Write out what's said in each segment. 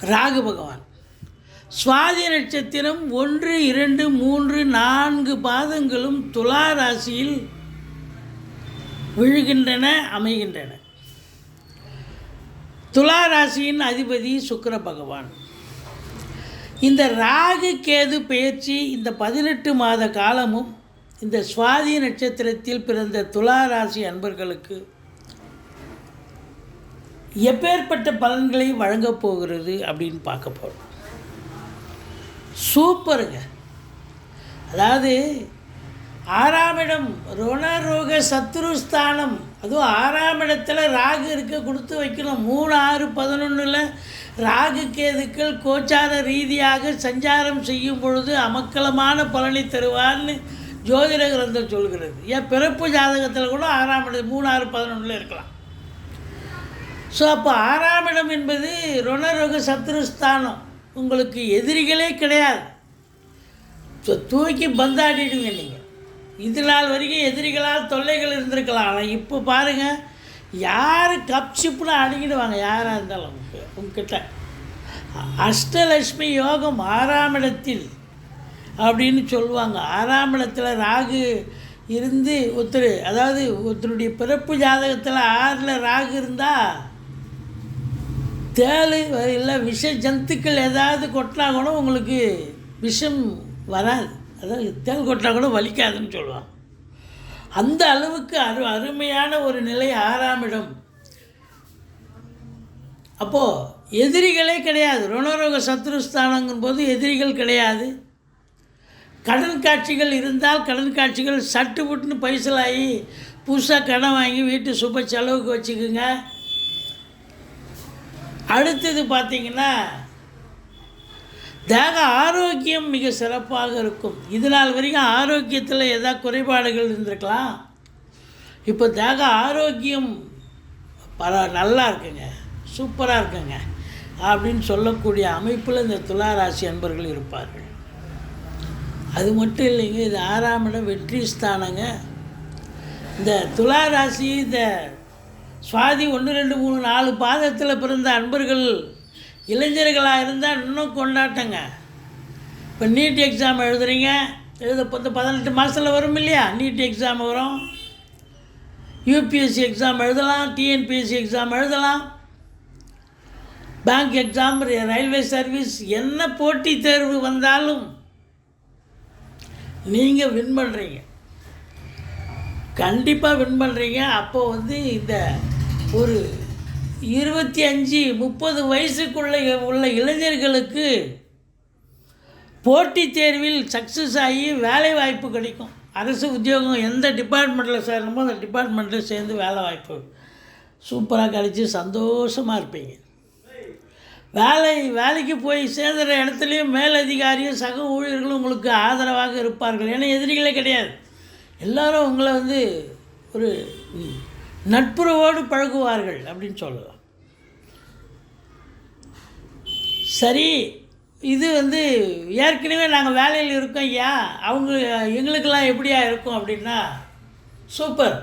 ராகு பகவான். சுவாதி நட்சத்திரம் ஒன்று இரண்டு மூன்று நான்கு பாதங்களும் துலா ராசியில் விழுகின்றன அமைகின்றன. துலா ராசியின் அதிபதி சுக்கர பகவான். இந்த ராகு கேது பெயர்ச்சி இந்த பதினெட்டு மாத காலமும் இந்த சுவாதி நட்சத்திரத்தில் பிறந்த துலா ராசி அன்பர்களுக்கு எப்பேற்பட்ட பலன்களை வழங்கப் போகிறது அப்படின்னு பார்க்க போகிறோம் சூப்பருங்க. அதாவது ஆறாம் இடம் ருணரோக சத்ருஸ்தானம் அதுவும் ஆறாம் இடத்துல ராகு இருக்க கொடுத்து வைக்கணும். மூணு ஆறு பதினொன்றில் ராகு கேதுக்கள் கோச்சார ரீதியாக சஞ்சாரம் செய்யும் பொழுது அமக்கலமான பலனை தருவார்னு ஜோதிட கிரந்தம் சொல்கிறது. ஏன் பிறப்பு ஜாதகத்தில் கூட ஆறாம் இடம் மூணு ஆறு பதினொன்றில் இருக்கலாம். ஸோ அப்போ ஆறாம் இடம் என்பது ருணரோக சத்ருஸ்தானம் உங்களுக்கு எதிரிகளே கிடையாது. ஸோ தூக்கி பந்தாடிடுங்க நீங்கள் இது நாள் வரைக்கும் எதிரிகளால் தொல்லைகள் இருந்திருக்கலாம். ஆனால் இப்போ பாருங்கள் யார் கப்சிப்புன்னு அணுகிடுவாங்க. யாராக இருந்தாலும் உங்களுக்கு உங்ககிட்ட. அஷ்டலட்சுமி யோகம் ஆறாம் இடத்தில் அப்படின்னு சொல்லுவாங்க. ஆறாம் இடத்துல ராகு இருந்து ஒருத்தர் அதாவது ஒருத்தருடைய பிறப்பு ஜாதகத்தில் ஆறில் ராகு இருந்தால் தேள் இல்லை விஷ ஜந்துக்கள் ஏதாவது கொட்டினா கூட உங்களுக்கு விஷம் வராது. அதாவது தேள் கொட்டினா கூட வலிக்காதுன்னு சொல்லுவான் அந்த அளவுக்கு அரு அருமையான ஒரு நிலை ஆறாமிடம். அப்போது எதிரிகளே கிடையாது. ருணரோக சத்ருஸ்தானங்கும் போது எதிரிகள் கிடையாது. கடன் காட்சிகள் இருந்தால் கடன் காட்சிகள் சட்டு புட்டுன்னு பைசலாகி புதுசாக கடன் வாங்கி வீட்டு சுப செலவுக்கு வச்சுக்குங்க. அடுத்தது பார்த்திங்கன்னா தேக ஆரோக்கியம் மிக சிறப்பாக இருக்கும். இது நாள் வரைக்கும் ஆரோக்கியத்தில் எதாவது குறைபாடுகள் இருந்திருக்கலாம்? இப்போ தேக ஆரோக்கியம் பர நல்லா இருக்குங்க. சூப்பராக இருக்குங்க. அப்படின்னு சொல்லக்கூடிய அமைப்பில் இந்த துளாராசி அன்பர்கள் இருப்பார்கள். அது மட்டும் இல்லைங்க இது ஆறாம் இடம் வெற்றி ஸ்தானங்க. இந்த துளாராசி இந்த சுவாதி ஒன்று ரெண்டு மூணு நாலு பாதத்தில் பிறந்த அன்பர்கள் இளைஞர்களாக இருந்தால் இன்னும் கொண்டாட்டங்க. இப்போ நீட் எக்ஸாம் எழுதுறீங்க எழுத பத்து பதினெட்டு மாதத்தில் வரும் இல்லையா? நீட் எக்ஸாம் வரும். யூபிஎஸ்சி எக்ஸாம் எழுதலாம் டிஎன்பிஎஸ்சி எக்ஸாம் எழுதலாம். பேங்க் எக்ஸாம் ரயில்வே சர்வீஸ் என்ன போட்டி தேர்வு வந்தாலும் நீங்கள் வின் பண்ணுறீங்க கண்டிப்பாக வின் பண்ணுறீங்க அப்போது வந்து இந்த ஒரு இருபத்தி அஞ்சு முப்பது வயசுக்குள்ள உள்ள இளைஞர்களுக்கு போட்டித் தேர்வில் சக்ஸஸ் ஆகி வேலை வாய்ப்பு கிடைக்கும். அரசு உத்தியோகம் எந்த டிபார்ட்மெண்ட்டில் சேரணுமோ அந்த டிபார்ட்மெண்ட்டில் சேர்ந்து வேலை வாய்ப்பு சூப்பராக கிடச்சி சந்தோஷமாக இருப்பீங்க. வேலை வேலைக்கு போய் சேர்ந்துற இடத்துலையும் மேலதிகாரியும் சக ஊழியர்களும் உங்களுக்கு ஆதரவாக இருப்பார்கள். ஏன்னா எதிரிகளே கிடையாது. எல்லோரும் உங்களை வந்து ஒரு நட்புறவோடு பழகுவார்கள் அப்படின்னு சொல்லலாம் சரி இது வந்து ஏற்கனவே நாங்கள் வேலையில் இருக்கோம் ஐயா. அவங்க எங்களுக்கெல்லாம் எப்படியா இருக்கும் அப்படின்னா சூப்பர்.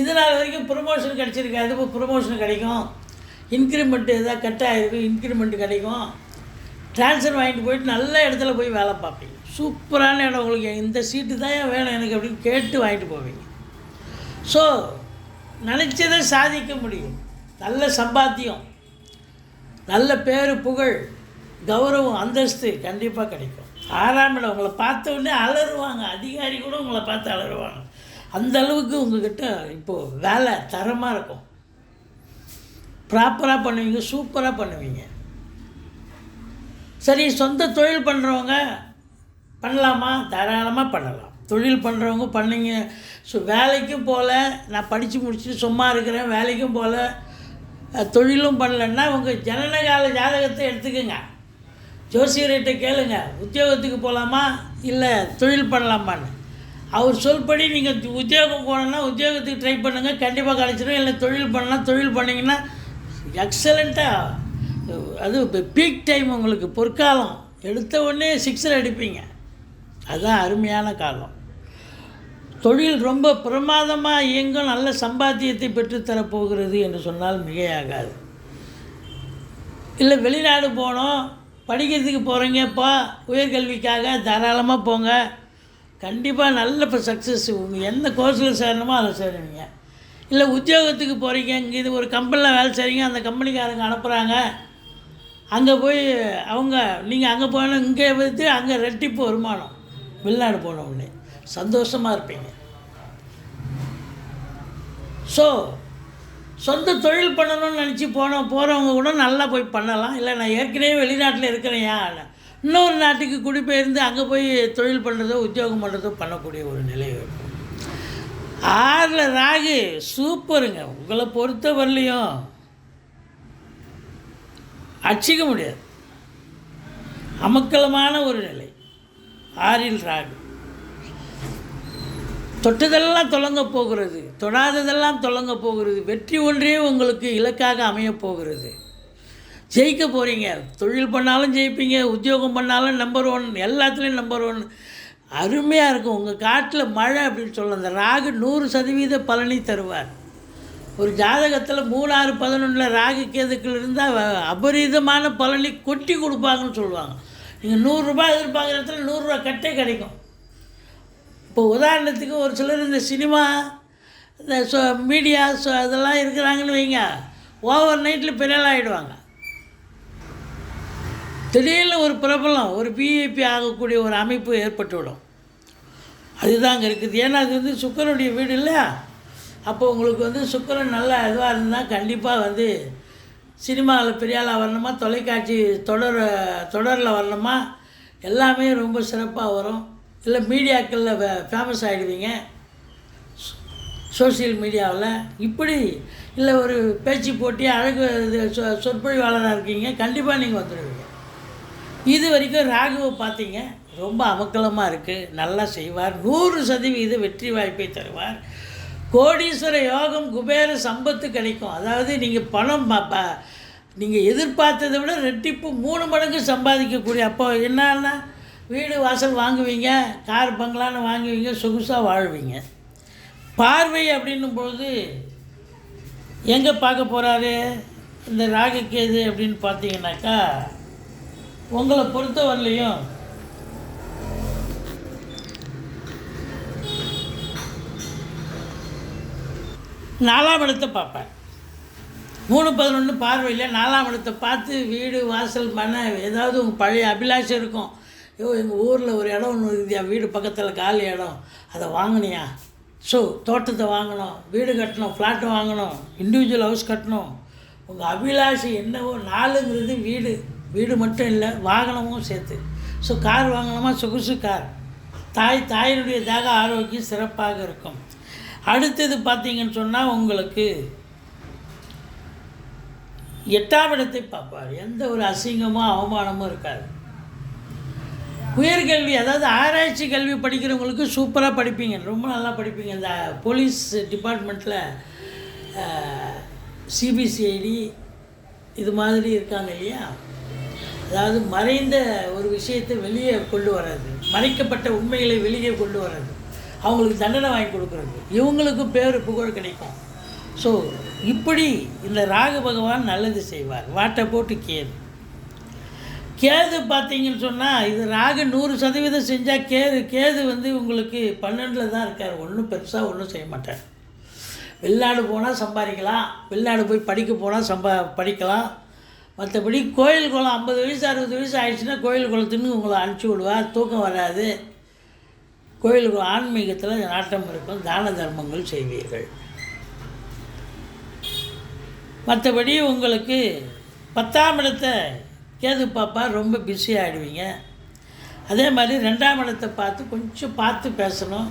இதனால் வரைக்கும் ப்ரொமோஷன் கிடச்சிருக்காது இப்போ ப்ரொமோஷன் கிடைக்கும். இன்க்ரிமெண்ட்டு எதாவது கட் ஆகிருக்கும் இன்க்ரிமெண்ட் கிடைக்கும். ட்ரான்ஸ்ஃபர் வாங்கிட்டு போயிட்டு நல்ல இடத்துல போய் வேலை பார்ப்பீங்க. சூப்பரான இடம் உங்களுக்கு. இந்த சீட்டு தான் ஏன் வேணும் எனக்கு அப்படின்னு கேட்டு வாங்கிட்டு போவீங்க. ஸோ நினச்சதை சாதிக்க முடியும். நல்ல சம்பாத்தியம் நல்ல பேர் புகழ் கௌரவம் அந்தஸ்து கண்டிப்பாக கிடைக்கும். ஆறாம் இடம் உங்களை பார்த்த உடனே அலறுவாங்க. அதிகாரி கூட உங்களை பார்த்து அலறுவாங்க. அந்த அளவுக்கு உங்ககிட்ட இப்போது வேலை தரமாக இருக்கும். ப்ராப்பராக பண்ணுவீங்க சூப்பராக பண்ணுவீங்க. சரி சொந்த தொழில் பண்ணுறவங்க பண்ணலாமா? தாராளமாக பண்ணலாம். தொழில் பண்ணுறவங்க பண்ணீங்க. ஸோ வேலைக்கும் போகல நான் படித்து முடிச்சுட்டு சும்மா இருக்கிறேன் வேலைக்கும் போகல தொழிலும் பண்ணலன்னா உங்கள் ஜனனகால ஜாதகத்தை எடுத்துக்கோங்க. ஜோசியர்கிட்ட கேளுங்க உத்தியோகத்துக்கு போகலாமா இல்லை தொழில் பண்ணலாமான்னு. அவர் சொல்படி நீங்கள் உத்தியோகம் போனோன்னா உத்தியோகத்துக்கு ட்ரை பண்ணுங்கள் கண்டிப்பாக கிடச்சிடும் இல்லை தொழில் பண்ணால் தொழில் பண்ணிங்கன்னா எக்ஸலண்ட்டாக அது பீக் டைம் உங்களுக்கு பொற்காலம். எடுத்த உடனே சிக்ஸர் அடிப்பீங்க. அதுதான் அருமையான காலம். தொழில் ரொம்ப பிரமாதமாக இயங்கும் நல்ல சம்பாத்தியத்தை பெற்றுத்தரப் போகிறது என்று சொன்னால் மிகையாகாது. இல்லை வெளிநாடு போனோம் படிக்கிறதுக்கு போகிறீங்கப்பா உயர்கல்விக்காக தாராளமாக போங்க. கண்டிப்பாக நல்ல இப்போ சக்ஸஸ் உங்கள் எந்த கோர்ஸில் சேரணுமோ அதில் சேருவீங்க. இல்லை உத்தியோகத்துக்கு போகிறீங்க இங்கே இது ஒரு கம்பெனியில் வேலை செய்கிறீங்க அந்த கம்பெனிக்காரங்க அனுப்புகிறாங்க அங்கே போய் அவங்க நீங்கள் அங்கே போனால் இங்கே வந்து அங்கே ரெட்டிப்பு வருமானம். வெளிநாடு போன உடனே. சந்தோஷமாக இருப்பீங்க. ஸோ சொந்த தொழில் பண்ணணும்னு நினச்சி போன போகிறவங்க கூட நல்லா போய் பண்ணலாம். இல்லை நான் ஏற்கனவே வெளிநாட்டில் இருக்கிறேன்யா இன்னொரு நாட்டுக்கு குடிபெயர்ந்து அங்கே போய் தொழில் பண்ணுறதோ உத்தியோகம் பண்ணுறதோ பண்ணக்கூடிய ஒரு நிலை இருக்கும் ஆறில் ராகு சூப்பருங்க. உங்களை பொறுத்த வரலையும் அடிச்சிக்க முடியாது. அமக்கலமான ஒரு நிலை. ஆறில் ராகு. தொட்டதெல்லாம் தொடங்க போகிறது. தொடாததெல்லாம் தொடங்க போகிறது. வெற்றி ஒன்றே உங்களுக்கு இலக்காக அமையப் போகிறது. ஜெயிக்க போகிறீங்க தொழில் பண்ணாலும் ஜெயிப்பீங்க. உத்தியோகம் பண்ணாலும் நம்பர் ஒன் எல்லாத்துலேயும் நம்பர் ஒன் அருமையாக இருக்கும். உங்கள் காட்டில் மழை அப்படின்னு சொல்லலாம் அந்த ராகு நூறு சதவீத பலனை தருவார். ஒரு ஜாதகத்தில் மூணாறு பதினொன்றில் ராகு கேதுக்கள் இருந்தால் அபரீதமான பலனை கொட்டி கொடுப்பாங்கன்னு சொல்லுவாங்க. நீங்கள் நூறுரூபா எதிர்பார்க்குற இடத்துல நூறுரூவா கட்டே கிடைக்கும். இப்போ உதாரணத்துக்கு ஒரு சிலர் இந்த சினிமா இந்த சொ மீடியா ஸோ அதெல்லாம் இருக்கிறாங்கன்னு வைங்க. ஓவர் நைட்டில் பெரிய ஆகிடுவாங்க திடீர்னு ஒரு பிரபலம் ஒரு பிஏபி ஆகக்கூடிய ஒரு அமைப்பு ஏற்பட்டுவிடும். அதுதான் அங்கே இருக்குது. ஏன்னா அது வந்து சுக்கரனுடைய வீடு இல்லையா? அப்போ உங்களுக்கு வந்து சுக்கரன் நல்லா இதுவாக இருந்தால் கண்டிப்பாக வந்து சினிமாவில் பெரியளாக வரணுமா? தொலைக்காட்சி தொடர் தொடரில் வரணுமா? எல்லாமே ரொம்ப சிறப்பாக வரும். இல்லை மீடியாக்களில் ஃபேமஸ் ஆகிடுவீங்க சோசியல் மீடியாவில் இப்படி இல்லை ஒரு பேச்சு போட்டி அழகு இது சொ- சொற்பொழிவாளராக இருக்கீங்க கண்டிப்பாக நீங்கள் வந்துடுவீங்க இது வரைக்கும் ராகுவை பார்த்தீங்க ரொம்ப அமக்கலமாக இருக்குது நல்லா செய்வார் நூறு சதவீத வெற்றி வாய்ப்பை தருவார். கோடீஸ்வர யோகம் குபேர சம்பத்து கிடைக்கும். அதாவது நீங்கள் பணம் நீங்கள் எதிர்பார்த்ததை விட ரெட்டிப்பு மூணு மடங்கு சம்பாதிக்கக்கூடிய அப்போ என்னன்னா வீடு வாசல் வாங்குவீங்க கார் பங்களான்னு வாங்குவீங்க சொகுசாக வாழ்வீங்க. பார்வை அப்படின்னும் பொழுது எங்கே பார்க்க போகிறாரு இந்த ராகுக்கேது அப்படின்னு பார்த்தீங்கன்னாக்கா உங்களை பொறுத்தவரையிலையும் நாலாம் இடத்தை பார்ப்பேன் மூணு பதினொன்று பார்வையில் நாலாம் இடத்தை பார்த்து வீடு வாசல் மன ஏதாவது உங்கள் பழைய அபிலாஷம் இருக்கும். ஐயோ எங்கள் ஊரில் ஒரு இடம் ஒன்று இருக்குதியா வீடு பக்கத்தில் காலி இடம். அதை வாங்கினியா? ஸோ தோட்டத்தை வாங்கணும் வீடு கட்டணும் ஃப்ளாட்டு வாங்கணும் இண்டிவிஜுவல் ஹவுஸ் கட்டணும். உங்கள் அபிலாஷை என்னவோ நாலுங்கிறது வீடு. வீடு மட்டும் இல்லை வாகனமும் சேர்த்து. ஸோ கார் வாங்கணுமா? சொகுசு கார். தாய் தாயினுடைய தேக ஆரோக்கியம் சிறப்பாக இருக்கும். அடுத்தது பார்த்தீங்கன்னு சொன்னால் உங்களுக்கு எட்டாம் இடத்தை பார்ப்பார். எந்த ஒரு அசிங்கமோ அவமானமும் இருக்காது. உயர்கல்வி அதாவது ஆராய்ச்சி கல்வி படிக்கிறவங்களுக்கு சூப்பராக படிப்பீங்க. ரொம்ப நல்லா படிப்பீங்க. இந்த போலீஸ் டிபார்ட்மெண்ட்டில் சிபிசிஐடி இது மாதிரி இருக்காங்க இல்லையா? அதாவது மறைந்த ஒரு விஷயத்தை வெளியே கொண்டு வர்றது மறைக்கப்பட்ட உண்மைகளை வெளியே கொண்டு வர்றது அவங்களுக்கு தண்டனை வாங்கி கொடுக்குறது இவங்களுக்கு பேர் புகழ் கிடைக்கும். ஸோ இப்படி இந்த ராகு பகவான் நல்லது செய்வார். வாட்டை போட்டு கேது கேது பார்த்தீங்கன்னு சொன்னால் இது ராகு நூறு சதவீதம் செஞ்சால் கேது கேது வந்து உங்களுக்கு பன்னெண்டில் தான் இருக்கார். ஒன்றும் பெருசாக ஒன்றும் செய்ய மாட்டார். வெளிநாடு போனால் சம்பாதிக்கலாம். வெளிநாடு போய் படிக்க போனால் சம்பா படிக்கலாம். மற்றபடி கோயில் குளம் ஐம்பது வயசு அறுபது வயசு ஆயிடுச்சுன்னா கோயில் குளத்துன்னு உங்களை அனுப்பிச்சி விடுவார். தூக்கம் வராது. கோயில் குளம் ஆன்மீகத்தில் நாட்டம் இருக்கும். தான தர்மங்கள் செய்வீர்கள். மற்றபடி உங்களுக்கு பத்தாம் இடத்தை கேது பாப்பா ரொம்ப பிஸி ஆகிடுவீங்க அதே மாதிரி ரெண்டாம் இடத்தை பார்த்து கொஞ்சம் பார்த்து பேசணும்.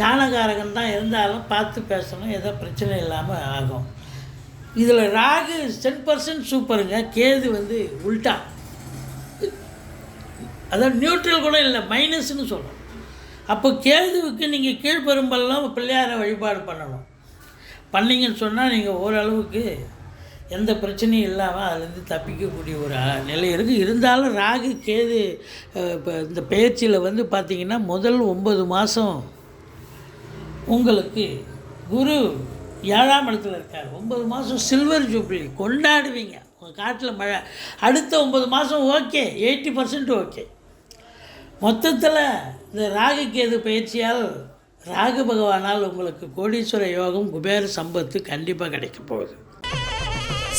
ஞானகாரகன் தான் இருந்தாலும் பார்த்து பேசணும் எதோ பிரச்சனை இல்லாமல் ஆகும். இதில் ராகு டென் பர்சன்ட் சூப்பருங்க. கேது வந்து உல்டா. அதான் நியூட்ரல் கூட இல்லை மைனஸ்னு சொல்லணும் அப்போ கேதுவுக்கு நீங்கள் கீழ்பெரும்பெல்லாம் பிள்ளையாரை வழிபாடு பண்ணணும். பண்ணீங்கன்னு சொன்னால் நீங்கள் ஓரளவுக்கு எந்த பிரச்சனையும் இல்லாமல் அதுலேருந்து தப்பிக்கக்கூடிய ஒரு நிலை இருக்குது இருந்தாலும் ராகு கேது இப்போ இந்த பயிற்சியில் வந்து பார்த்திங்கன்னா முதல் ஒம்பது மாதம் உங்களுக்கு குரு ஏழாம் இடத்துல இருக்கார். ஒம்பது மாதம் சில்வர் ஜூப்ளி கொண்டாடுவீங்க. உங்கள் காட்டில் மழை. அடுத்த ஒம்பது மாதம் ஓகே எயிட்டி பர்சன்ட் ஓகே. மொத்தத்தில் இந்த ராகு கேது பயிற்சியால் ராகு பகவானால் உங்களுக்கு கோடீஸ்வர யோகம் குபேர சம்பத்து கண்டிப்பாக கிடைக்க போகுது.